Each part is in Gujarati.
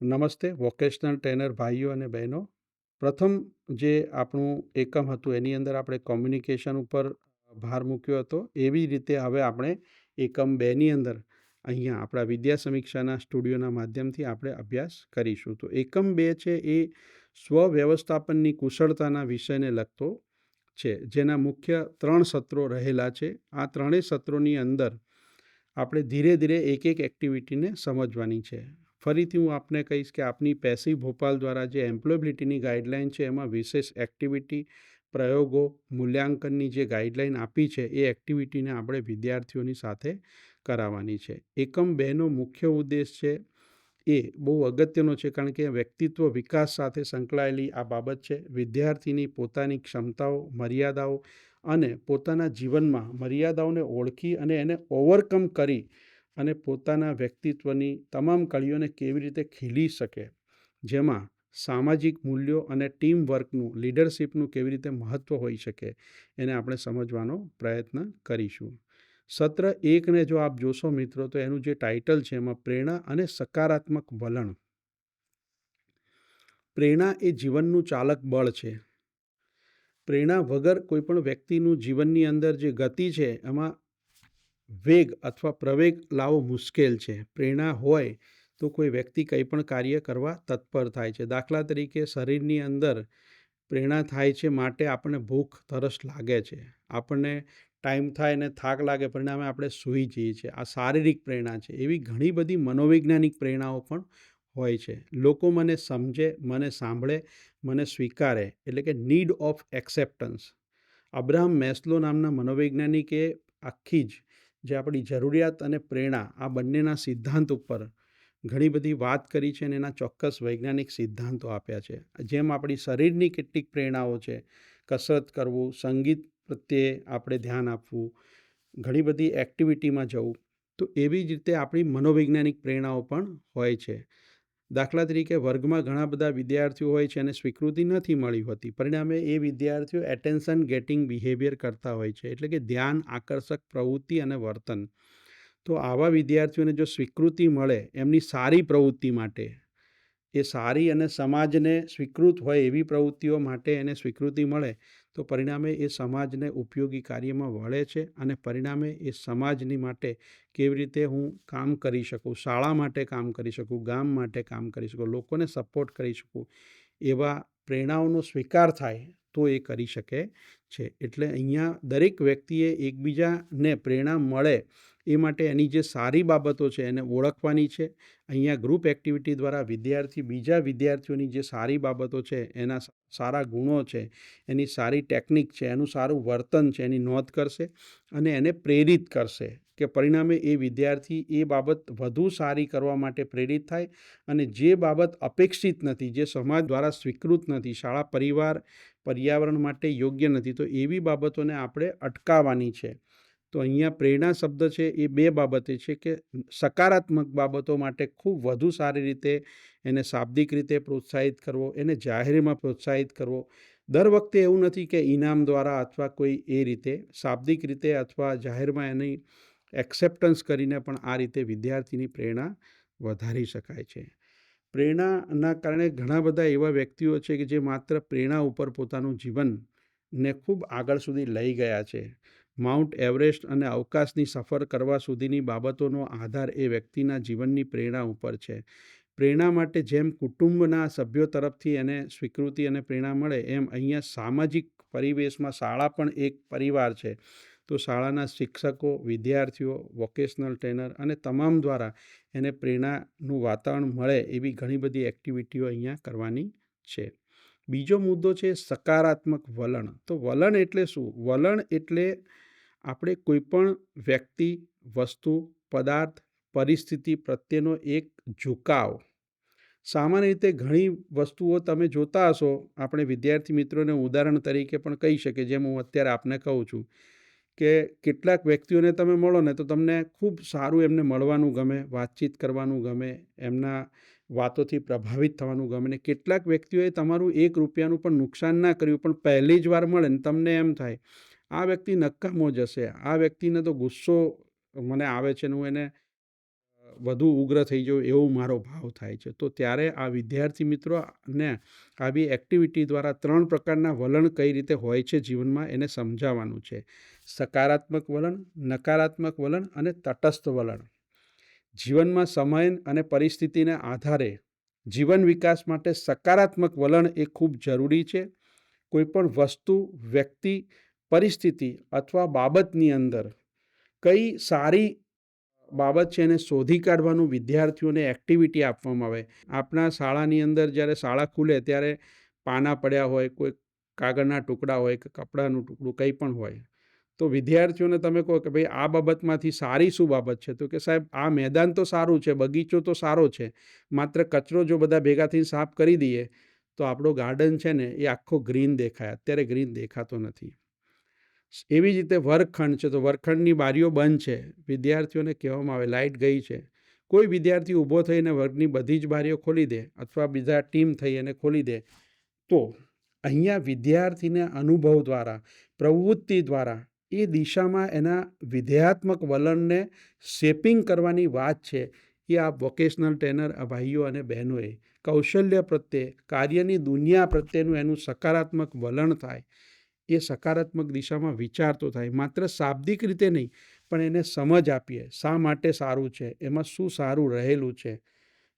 નમસ્તે, વોકેશનલ ટ્રેનર ભાઈઓ અને બહેનો. પ્રથમ જે આપણું એકમ હતું, એની અંદર આપણે કોમ્યુનિકેશન ઉપર ભાર મૂક્યો હતો. એવી રીતે હવે આપણે એકમ બેની અંદર અહીંયા આપણા વિદ્યા સમીક્ષાના સ્ટુડિયોના માધ્યમથી આપણે અભ્યાસ કરીશું. તો એકમ બે છે, એ સ્વવ્યવસ્થાપનની કુશળતાના વિષયને લગતો છે, જેના મુખ્ય ત્રણ સત્રો રહેલા છે. આ ત્રણેય સત્રોની અંદર આપણે ધીરે ધીરે એક એક એક્ટિવિટીને સમજવાની છે. ફરીથી હું આપને કહીશ કે આપની પેસિવ ભોપાલ દ્વારા જે એમ્પ્લોયબિલિટીની ગાઈડલાઇન છે, એમાં વિશેષ એક્ટિવિટી પ્રયોગો, મૂલ્યાંકનની જે ગાઈડલાઇન આપી છે, એ એક્ટિવિટીને આપણે વિદ્યાર્થીઓની સાથે કરાવવાની છે. એકમ બેનો મુખ્ય ઉદ્દેશ છે, એ બહુ અગત્યનો છે, કારણ કે વ્યક્તિત્વ વિકાસ સાથે સંકળાયેલી આ બાબત છે. વિદ્યાર્થીની પોતાની ક્ષમતાઓ, મર્યાદાઓ અને પોતાના જીવનમાં મર્યાદાઓને ઓળખી અને એને ઓવરકમ કરી અને પોતાના વ્યક્તિત્વની તમામ કળીઓને કેવી રીતે ખીલી શકે? જેમાં સામાજિક મૂલ્યો અને ટીમ વર્કનું લીડરશિપનું કેવી રીતે મહત્ત્વ હોઈ શકે? એને આપણે સમજવાનો પ્રયત્ન કરીશું. સત્ર એકને જો આપ જોશો મિત્રો, તો એનું જે ટાઇટલ છે એમાં પ્રેરણા અને સકારાત્મક વલણ. પ્રેરણા એ જીવનનું ચાલક બળ છે. પ્રેરણા વગર કોઈપણ વ્યક્તિનું જીવનની અંદર જે ગતિ છે, એમાં વેગ અથવા પ્રવેગ લાવવો મુશ્કેલ છે. પ્રેરણા હોય તો કોઈ વ્યક્તિ કંઈ પણ કાર્ય કરવા તત્પર થાય છે. દાખલા તરીકે શરીરની અંદર પ્રેરણા થાય છે માટે આપણને ભૂખ, તરસ લાગે છે. આપણને ટાઈમ થાય અને થાક લાગે, પરિણામે આપણે સૂઈ જઈએ છીએ. આ શારીરિક પ્રેરણા છે. એવી ઘણી બધી મનોવૈજ્ઞાનિક પ્રેરણાઓ પણ હોય છે. લોકો મને સમજે, મને સાંભળે, મને સ્વીકારે એટલે કે need of acceptance Abraham Maslow નામના મનોવૈજ્ઞાનિકે આખી જ જે આપણી જરૂરિયાત અને પ્રેરણા આ બંનેના સિદ્ધાંત ઉપર ઘણી બધી વાત કરી છે અને એના ચોક્કસ વૈજ્ઞાનિક સિદ્ધાંતો આપ્યા છે. જેમ આપણી શરીરની કેટલીક પ્રેરણાઓ છે, કસરત કરવું, સંગીત પ્રત્યે આપણે ધ્યાન આપવું, ઘણી બધી એક્ટિવિટીમાં જવું, તો એવી જ રીતે આપણી મનોવૈજ્ઞાનિક પ્રેરણાઓ પણ હોય છે. દાખલા તરીકે વર્ગમાં ઘણા બધા વિદ્યાર્થીઓ હોય છે અને સ્વીકૃતિ નથી મળી હોતી. પરિણામે એ વિદ્યાર્થીઓ એટેન્શન ગેટિંગ બિહેવિયર કરતા હોય છે. એટલે કે ધ્યાન, આકર્ષક પ્રવૃત્તિ અને વર્તન. તો આવા વિદ્યાર્થીઓને જો સ્વીકૃતિ મળે એમની સારી પ્રવૃત્તિ માટે એ સારી અને સમાજને સ્વીકૃત હોય એવી પ્રવૃત્તિઓ માટે એને સ્વીકૃતિ મળે, તો પરિણામે એ સમાજને ઉપયોગી કાર્યમાં વળે છે અને પરિણામે એ સમાજની માટે કેવી રીતે હું કામ કરી શકું, શાળા માટે કામ કરી શકું, ગામ માટે કામ કરી શકું, લોકોને સપોર્ટ કરી શકું, એવા પ્રેરણાઓનો સ્વીકાર થાય તો એ કરી શકે છે. એટલે અહીંયા દરેક વ્યક્તિએ એકબીજાને પ્રેરણા મળે એ માટે એની જે સારી બાબતો છે એને ઓળખવાની છે. અહીંયા ગ્રુપ એક્ટિવિટી દ્વારા વિદ્યાર્થી, બીજા વિદ્યાર્થીઓની જે સારી બાબતો છે, એના સારા ગુણો છે, એની સારી ટેકનિક છે, એનું સારું વર્તન છે, એની નોંધ કરશે અને એને પ્રેરિત કરશે કે પરિણામે એ વિદ્યાર્થી એ બાબત વધુ સારી કરવા માટે પ્રેરિત થાય અને જે બાબત અપેક્ષિત નથી, જે સમાજ દ્વારા સ્વીકૃત નથી, શાળા, પરિવાર, પર્યાવરણ માટે યોગ્ય નથી, તો એવી બાબતોને આપણે અટકાવવાની છે. તો અહીંયા પ્રેરણા શબ્દ છે એ બે બાબતે છે કે સકારાત્મક બાબતો માટે ખૂબ વધુ સારી રીતે એને શાબ્દિક રીતે પ્રોત્સાહિત કરવો, એને જાહેરમાં પ્રોત્સાહિત કરવો. દર વખતે એવું નથી કે ઇનામ દ્વારા અથવા કોઈ એ રીતે શાબ્દિક રીતે અથવા જાહેરમાં એની એક્સેપ્ટન્સ કરીને પણ આ રીતે વિદ્યાર્થીની પ્રેરણા વધારી શકાય છે. પ્રેરણાના કારણે ઘણા બધા એવા વ્યક્તિઓ છે કે જે માત્ર પ્રેરણા ઉપર પોતાનું જીવનને ખૂબ આગળ સુધી લઈ ગયા છે. માઉન્ટ એવરેસ્ટ અને અવકાશની સફર કરવા સુધીની બાબતોનો આધાર એ વ્યક્તિના જીવનની પ્રેરણા ઉપર છે. પ્રેરણા માટે જેમ કુટુંબના સભ્યો તરફથી એને સ્વીકૃતિ અને પ્રેરણા મળે, એમ અહીંયા સામાજિક પરિવેશમાં શાળા પણ એક પરિવાર છે. તો શાળાના શિક્ષકો, વિદ્યાર્થીઓ, વોકેશનલ ટ્રેનર અને તમામ દ્વારા એને પ્રેરણાનું વાતાવરણ મળે એવી ઘણી બધી એક્ટિવિટીઓ અહીંયા કરવાની છે. બીજો મુદ્દો છે સકારાત્મક વલણ. તો વલણ એટલે શું? વલણ એટલે આપણે કોઈપણ વ્યક્તિ, વસ્તુ, પદાર્થ, પરિસ્થિતિ પ્રત્યેનો એક ઝુકાવ. સામાન્ય રીતે ઘણી વસ્તુઓ તમે જોતા હશો, આપણે વિદ્યાર્થી મિત્રોને ઉદાહરણ તરીકે પણ કહી શકીએ, જેમ હું અત્યારે આપને કહું છું, કે કેટલાક વ્યક્તિઓને તમે મળો ને, તો તમને ખૂબ સારું એમને મળવાનું ગમે, વાતચીત કરવાનું ગમે, એમના વાતોથી પ્રભાવિત થવાનું ગમે ને કેટલાક વ્યક્તિઓએ તમારું એક રૂપિયાનું પણ નુકસાન ના કર્યું, પણ પહેલી જ વાર મળે ને તમને એમ થાય આ વ્યક્તિ નક્કામો જશે, આ વ્યક્તિને તો ગુસ્સો મને આવે છે ને હું એને વધુ ઉગ્ર થઈ જવું એવો મારો ભાવ થાય છે. તો ત્યારે આ વિદ્યાર્થી મિત્રોને આવી એક્ટિવિટી દ્વારા ત્રણ પ્રકારના વલણ કઈ રીતે હોય છે જીવનમાં એને સમજાવવાનું છે. સકારાત્મક વલણ, નકારાત્મક વલણ અને તટસ્થ વલણ. જીવનમાં સમય અને પરિસ્થિતિને આધારે જીવન વિકાસ માટે સકારાત્મક વલણ એ ખૂબ જરૂરી છે. કોઈપણ વસ્તુ, વ્યક્તિ પરિસ્થિતિ અથવા બાબતની અંદર કઈ સારી બાબત છે એને શોધી કાઢવાનું વિદ્યાર્થીઓને એક્ટિવિટી આપવામાં આવે. આપણા શાળાની અંદર જ્યારે શાળા ખુલે ત્યારે પાના પડ્યા હોય, કોઈ કાગળના ટુકડા હોય કે કપડાનું ટુકડું કંઈ પણ હોય, તો વિદ્યાર્થીઓને તમે કહો કે ભાઈ આ બાબતમાંથી સારી શું બાબત છે? તો કે સાહેબ, આ મેદાન તો સારું છે, બગીચો તો સારો છે, માત્ર કચરો જો બધા ભેગા થઈને સાફ કરી દઈએ, તો આપણો ગાર્ડન છે ને એ આખો ગ્રીન દેખાય. અત્યારે ગ્રીન દેખાતો નથી. એવી જ રીતે વર્ગખંડ છે, તો વર્ગખંડની બારીઓ બંધ છે, વિદ્યાર્થીઓને કહેવામાં આવે લાઇટ ગઈ છે. કોઈ વિદ્યાર્થી ઊભો થઈને વર્ગની બધી જ બારીઓ ખોલી દે અથવા બીજા ટીમ થઈ અને ખોલી દે, તો અહીંયા વિદ્યાર્થીને અનુભવ દ્વારા, પ્રવૃત્તિ દ્વારા, એ દિશામાં એના વિધેયાત્મક વલણને શેપિંગ કરવાની વાત છે એ આ વોકેશનલ ટ્રેનર, આ ભાઈઓ અને બહેનોએ. કૌશલ્ય પ્રત્યે, કાર્યની દુનિયા પ્રત્યેનું એનું સકારાત્મક વલણ થાય. એ સકારાત્મક દિશામાં વિચારતો થાય. માત્ર શાબ્દિક રીતે નહીં, પણ એને સમજ આપીએ શા માટે સારું છે, એમાં શું સારું રહેલું છે,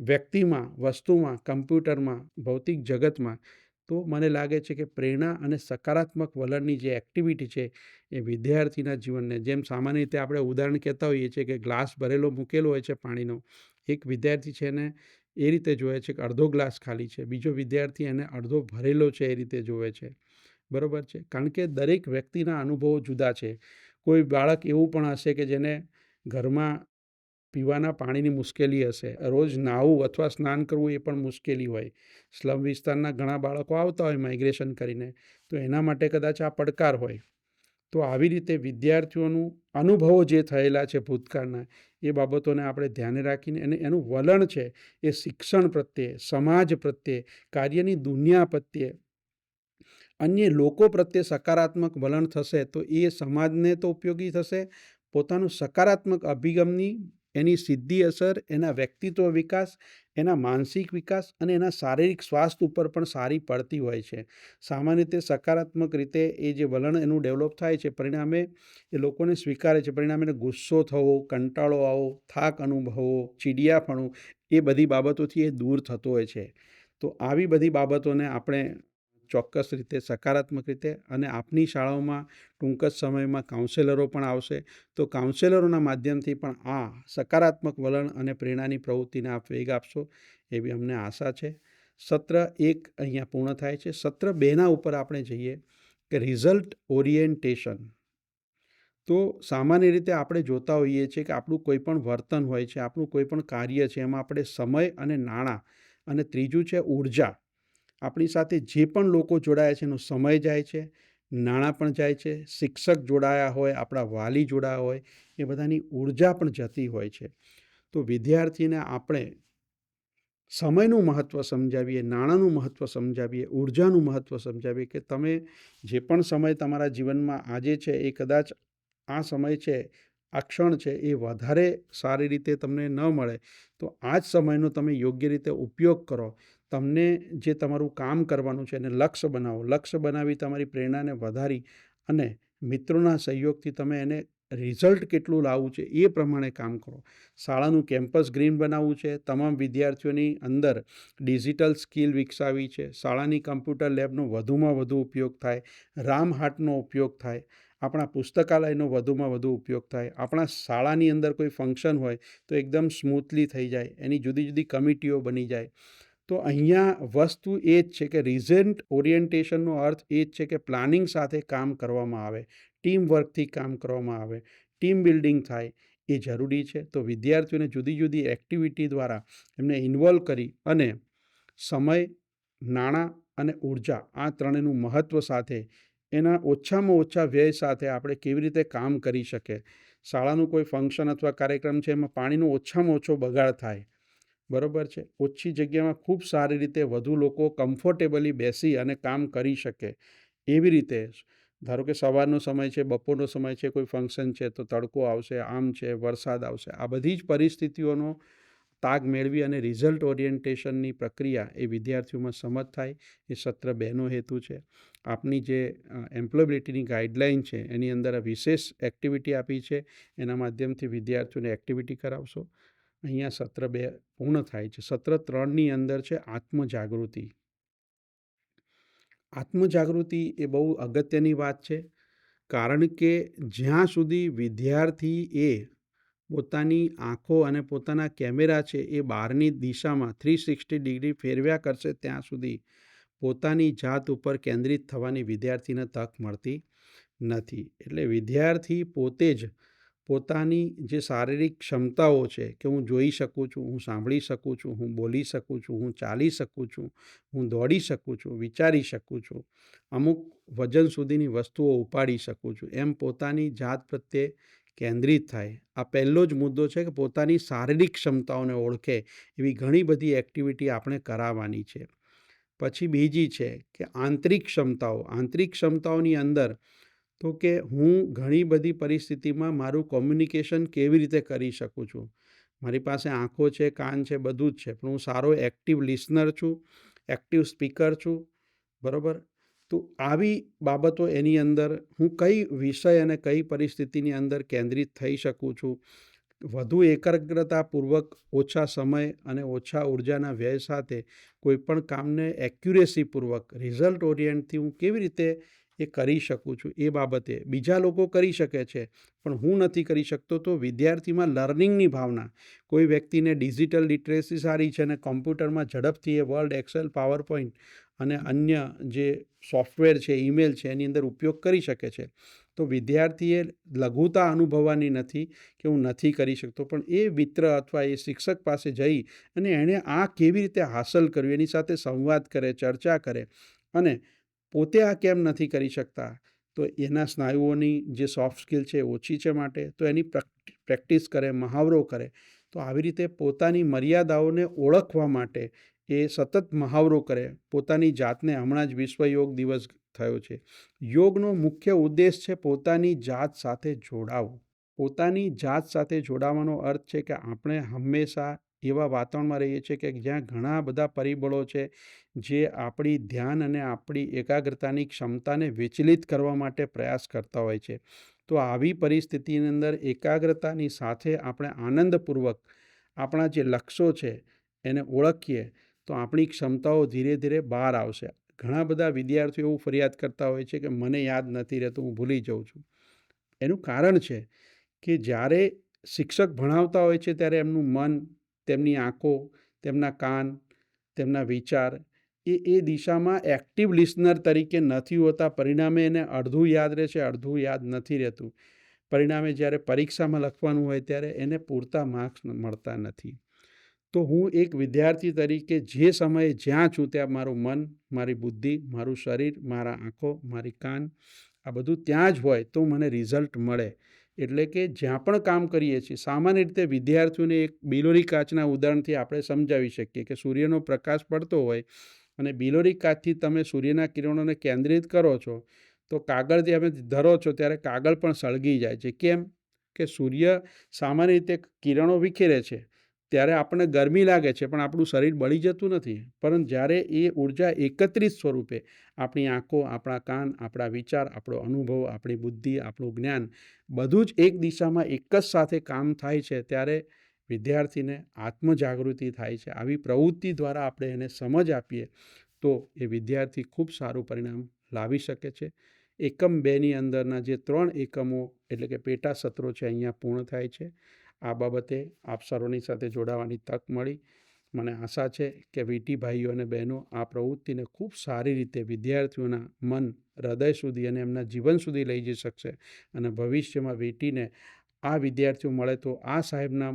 વ્યક્તિમાં, વસ્તુમાં, કમ્પ્યુટરમાં, ભૌતિક જગતમાં. તો મને લાગે છે કે પ્રેરણા અને સકારાત્મક વલણની જે એક્ટિવિટી છે એ વિદ્યાર્થીના જીવનને, જેમ સામાન્ય રીતે આપણે ઉદાહરણ કહેતા હોઈએ છીએ કે ગ્લાસ ભરેલો, મૂકેલો હોય છે પાણીનો, એક વિદ્યાર્થી છે એને એ રીતે જોવે છે કે અડધો ગ્લાસ ખાલી છે, બીજો વિદ્યાર્થી એને અડધો ભરેલો છે એ રીતે જોવે છે. બરાબર છે? કારણ કે દરેક વ્યક્તિના અનુભવો જુદા છે. કોઈ બાળક એવું પણ હશે કે જેને ઘરમાં પીવાના પાણીની મુશ્કેલી હશે. રોજ નાહવું અથવા સ્નાન કરવું એ પણ મુશ્કેલી હોય. સ્લમ વિસ્તારના ઘણા બાળકો આવતા હોય માઇગ્રેશન કરીને. તો એના માટે કદાચ આ પડકાર હોય. તો આવી રીતે વિદ્યાર્થીઓનું અનુભવો જે થયેલા છે ભૂતકાળના, એ બાબતોને આપણે ધ્યાને રાખીને અને એનું વલણ છે એ શિક્ષણ પ્રત્યે, સમાજ પ્રત્યે, કાર્યની દુનિયા પ્રત્યે અન્ય લોકો પ્રત્યે સકારાત્મક વલણ થશે, તો એ સમાજને તો ઉપયોગી થશે. પોતાનું સકારાત્મક અભિગમની એની સીધી અસર, એના વ્યક્તિત્વ વિકાસ, એના માનસિક વિકાસ અને એના શારીરિક સ્વાસ્થ્ય ઉપર પણ સારી પડતી હોય છે. સામાન્ય રીતે સકારાત્મક રીતે એ જે વલણ એનું ડેવલપ થાય છે, પરિણામે એ લોકોને સ્વીકારે છે. પરિણામે એને ગુસ્સો થવો, કંટાળો આવો થાક અનુભવો ચીડિયાપણું એ બધી બાબતોથી એ દૂર થતો હોય છે. તો આવી બધી બાબતોને આપણે ચોક્કસ રીતે, સકારાત્મક રીતે અને આપની શાળાઓમાં ટૂંક જ સમયમાં કાઉન્સેલરો પણ આવશે. તો કાઉન્સેલરોના માધ્યમથી પણ આ સકારાત્મક વલણ અને પ્રેરણાની પ્રવૃત્તિને આપ વેગ આપશો એવી અમને આશા છે. સત્ર એક અહીંયા પૂર્ણ થાય છે. સત્ર બેના ઉપર આપણે જઈએ કે રિઝલ્ટ ઓરિએન્ટેશન તો સામાન્ય રીતે આપણે જોતા હોઈએ છીએ કે આપણું કોઈ પણ વર્તન હોય છે, આપણું કોઈ પણ કાર્ય છે, એમાં આપણે સમય અને નાણાં અને ત્રીજું છે ઊર્જા આપણી સાથે જે પણ લોકો જોડાયા છે, એનો સમય જાય છે, નાણાં પણ જાય છે, શિક્ષક જોડાયા હોય, આપણા વાલી જોડાયા હોય, એ બધાની ઊર્જા પણ જતી હોય છે. તો વિદ્યાર્થીને આપણે સમયનું મહત્ત્વ સમજાવીએ, નાણાંનું મહત્ત્વ સમજાવીએ, ઉર્જાનું મહત્ત્વ સમજાવીએ કે તમે જે પણ સમય તમારા જીવનમાં આજે છે, એ કદાચ આ સમય છે, આ ક્ષણ છે, એ વધારે સારી રીતે તમને ન મળે, તો આ જ સમયનો તમે યોગ્ય રીતે ઉપયોગ કરો. તમને જે તમારું કામ કરવાનું છે એને લક્ષ્ય બનાવો. લક્ષ્ય બનાવી તમારી પ્રેરણાને વધારી અને મિત્રોના સહયોગથી તમે એને રિઝલ્ટ કેટલું લાવવું છે એ પ્રમાણે કામ કરો. શાળાનું કેમ્પસ ગ્રીન બનાવવું છે. તમામ વિદ્યાર્થીઓની અંદર ડિજિટલ સ્કિલ વિકસાવી છે. શાળાની કમ્પ્યુટર લેબનો વધુમાં વધુ ઉપયોગ થાય. રામ હાટનો ઉપયોગ થાય. આપણા પુસ્તકાલયનો વધુમાં વધુ ઉપયોગ થાય. આપણા શાળાની અંદર કોઈ ફંક્શન હોય તો એકદમ સ્મૂથલી થઈ જાય. એની જુદી જુદી કમિટીઓ બની જાય. તો અહીંયા વસ્તુ એ જ છે કે રિઝન્ટ ઓરિએન્ટેશનનો અર્થ એ જ છે કે પ્લાનિંગ સાથે કામ કરવામાં આવે ટીમ વર્કથી કામ કરવામાં આવે ટીમ બિલ્ડિંગ થાય એ જરૂરી છે. તો વિદ્યાર્થીઓને જુદી જુદી એક્ટિવિટી દ્વારા એમને ઇન્વોલ્વ કરી અને સમય, નાણાં અને ઊર્જા આ ત્રણેયનું મહત્ત્વ સાથે એના ઓછામાં ઓછા વ્યય સાથે આપણે કેવી રીતે કામ કરી શકીએ? શાળાનું કોઈ ફંક્શન અથવા કાર્યક્રમ છે એમાં પાણીનો ઓછામાં ઓછો બગાડ થાય બરાબર છે? ઓછી જગ્યામાં ખૂબ સારી રીતે વધુ લોકો કમ્ફર્ટેબલી બેસી અને કામ કરી શકે એવી રીતે. ધારો કે સવારનો સમય છે, બપોરનો સમય છે, કોઈ ફંક્શન છે, તો તડકો આવશે, આમ છે, વરસાદ આવશે. આ બધી જ પરિસ્થિતિઓનો તાગ મેળવી અને રિઝલ્ટ ઓરિએન્ટેશનની પ્રક્રિયા એ વિદ્યાર્થીઓમાં સમજ થાય. એ સત્ર બેનો હેતુ છે. આપની જે એમ્પ્લોયબિલિટીની ગાઈડલાઇન છે, એની અંદર વિશેષ એક્ટિવિટી આપી છે. એના માધ્યમથી વિદ્યાર્થીઓને એક્ટિવિટી કરાવશો. અહીંયા સત્ર બે પૂર્ણ થાય છે. સત્ર ત્રણની અંદર છે આત્મજાગૃતિ. આત્મજાગૃતિ એ બહુ અગત્યની વાત છે. કારણ કે જ્યાં સુધી વિદ્યાર્થી એ પોતાની આંખો અને પોતાના કેમેરા છે એ બહારની દિશામાં થ્રી સિક્સટી ડિગ્રી ફેરવ્યા કરશે ત્યાં સુધી પોતાની જાત ઉપર કેન્દ્રિત થવાની વિદ્યાર્થીને તક મળતી નથી. એટલે વિદ્યાર્થી પોતે જ પોતાની જે શારીરિક ક્ષમતાઓ છે કે હું જોઈ શકું છું, હું સાંભળી શકું છું, હું બોલી શકું છું, હું ચાલી શકું છું, હું દોડી શકું છું, વિચારી શકું છું, અમુક વજન સુધીની વસ્તુઓ ઉપાડી શકું છું, એમ પોતાની જાત પ્રત્યે કેન્દ્રિત થાય. આ પહેલો જ મુદ્દો છે કે પોતાની શારીરિક ક્ષમતાઓને ઓળખે એવી ઘણી બધી એક્ટિવિટી આપણે કરાવવાની છે. પછી બીજી છે કે આંતરિક ક્ષમતાઓ. આંતરિક ક્ષમતાઓની અંદર તો કે હું ઘણી બધી પરિસ્થિતિમાં મારું કોમ્યુનિકેશન કેવી રીતે કરી શકું છું? મારી પાસે આંખો છે, કાન છે, બધું જ છે, પણ હું સારો એક્ટિવ લિસનર છું એક્ટિવ સ્પીકર છું, બરાબર? તો આવી બાબતો એની અંદર હું કઈ વિષય અને કઈ પરિસ્થિતિની અંદર કેન્દ્રિત થઈ શકું છું? વધુ એકાગ્રતાપૂર્વક ઓછા સમય અને ઓછા ઉર્જાના વ્યય સાથે કોઈપણ કામને એક્યુરેસીપૂર્વક રિઝલ્ટ ઓરિયન્ટથી હું કેવી રીતે એ કરી શકું છું એ બાબતે. બીજા લોકો કરી શકે છે, પણ હું નથી કરી શકતો તો વિદ્યાર્થીમાં લર્નિંગની ભાવના. કોઈ વ્યક્તિને ડિજિટલ લિટરેસી સારી છે અને કોમ્પ્યુટરમાં ઝડપથી એ વર્લ્ડ એક્સેલ, પાવરપોઈન્ટ અને અન્ય જે સોફ્ટવેર છે, ઈમેલ છે, એની અંદર ઉપયોગ કરી શકે છે. તો વિદ્યાર્થીએ લઘુતા અનુભવવાની નથી કે હું નથી કરી શકતો, પણ એ મિત્ર અથવા એ શિક્ષક પાસે જઈ અને એણે આ કેવી રીતે હાંસલ કર્યું, એની સાથે સંવાદ કરે, ચર્ચા કરે અને પોતે આ કેમ નથી કરી શકતા? તો એના સ્નાયુઓની જે સોફ્ટ સ્કિલ છે ઓછી છે માટે, તો એની પ્રેક્ટિસ કરે, મહાવરો કરે. તો આવી રીતે પોતાની મર્યાદાઓને ઓળખવા માટે એ સતત મહાવરો કરે. પોતાની જાતને હમણાં જ વિશ્વ યોગ દિવસ થયો છે. યોગનો મુખ્ય ઉદ્દેશ છે પોતાની જાત સાથે જોડાવું. પોતાની જાત સાથે જોડાવાનો અર્થ છે કે આપણે હંમેશા એવા વાતાવરણમાં રહીએ છીએ કે જ્યાં ઘણા બધા પરિબળો છે, જે આપણી ધ્યાન અને આપણી એકાગ્રતાની ક્ષમતાને વિચલિત કરવા માટે પ્રયાસ કરતા હોય છે. તો આવી પરિસ્થિતિની અંદર એકાગ્રતાની સાથે આપણે આનંદપૂર્વક આપણા જે લક્ષ્યો છે એને ઓળખીએ, તો આપણી ક્ષમતાઓ ધીરે ધીરે બહાર આવશે. ઘણા બધા વિદ્યાર્થીઓ એવું ફરિયાદ કરતા હોય છે કે મને યાદ નથી રહેતું, હું ભૂલી જાઉં છું. એનું કારણ છે કે જ્યારે શિક્ષક ભણાવતા હોય છે ત્યારે એમનું મન તેમની આંખો, તેમના કાન, તેમના વિચાર, એ એ દિશામાં એક્ટિવ લિસનર તરીકે નથી હોતા. પરિણામે એને અડધું યાદ રહે છે અડધું યાદ નથી રહેતું. પરિણામે જ્યારે પરીક્ષામાં લખવાનું હોય ત્યારે એને પૂરતા માર્ક્સ મળતા નથી. તો હું એક વિદ્યાર્થી તરીકે જે સમયે જ્યાં છું ત્યાં મારું મન, મારી બુદ્ધિ, મારું શરીર, મારા આંખો, મારી કાન, આ બધું ત્યાં જ હોય તો મને રિઝલ્ટ મળે. એટલે કે જ્યાં પણ કામ કરીએ છીએ, સામાન્ય રીતે વિદ્યાર્થીઓને એક બિલોરી કાચના ઉદાહરણથી આપણે સમજાવી શકીએ કે સૂર્યનો પ્રકાશ પડતો હોય અને બિલોરી કાચથી તમે સૂર્યના કિરણોને કેન્દ્રિત કરો છો, તો કાગળ તમે ધરો છો ત્યારે કાગળ પણ સળગી જાય છે. કેમ? કે સૂર્ય સામાન્ય રીતે કિરણો વિખેરે છે. ત્યારે આપણને ગરમી લાગે છે, પણ આપણું શરીર બળી જતું નથી. પરંતુ જ્યારે એ ઊર્જા એકત્રિત સ્વરૂપે આપણી આંખો, આપણા કાન, આપણા વિચાર, આપણો અનુભવ, આપણી બુદ્ધિ, આપણું જ્ઞાન બધું જ એક દિશામાં એક જ સાથે કામ થાય છે, ત્યારે વિદ્યાર્થીને આત્મજાગૃતિ થાય છે. આવી પ્રવૃત્તિ દ્વારા આપણે એને સમજ આપીએ તો એ વિદ્યાર્થી ખૂબ સારું પરિણામ લાવી શકે છે. એકમ બેની અંદરના જે ત્રણ એકમો એટલે કે પેટા સત્રો છે, અહીંયા પૂર્ણ થાય છે. આ બાબતે આપ સર્વની સાથે જોડાવાની તક મળી. મને આશા છે કે વીટી ભાઈઓ અને બહેનો આ પ્રવૃત્તિને ખૂબ સારી રીતે વિદ્યાર્થીઓના મન, હૃદય સુધી અને એમના જીવન સુધી લઈ જઈ શકશે અને ભવિષ્યમાં વીટીને આ વિદ્યાર્થીઓ મળે તો આ સાહેબના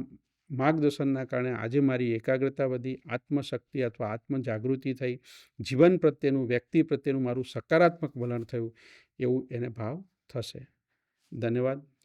માર્ગદર્શનના કારણે આજે મારી એકાગ્રતા વધી, આત્મશક્તિ અથવા આત્મજાગૃતિ થઈ, જીવન પ્રત્યેનું, વ્યક્તિ પ્રત્યેનું મારું સકારાત્મક વલણ થયું એવું એને ભાવ થશે. ધન્યવાદ.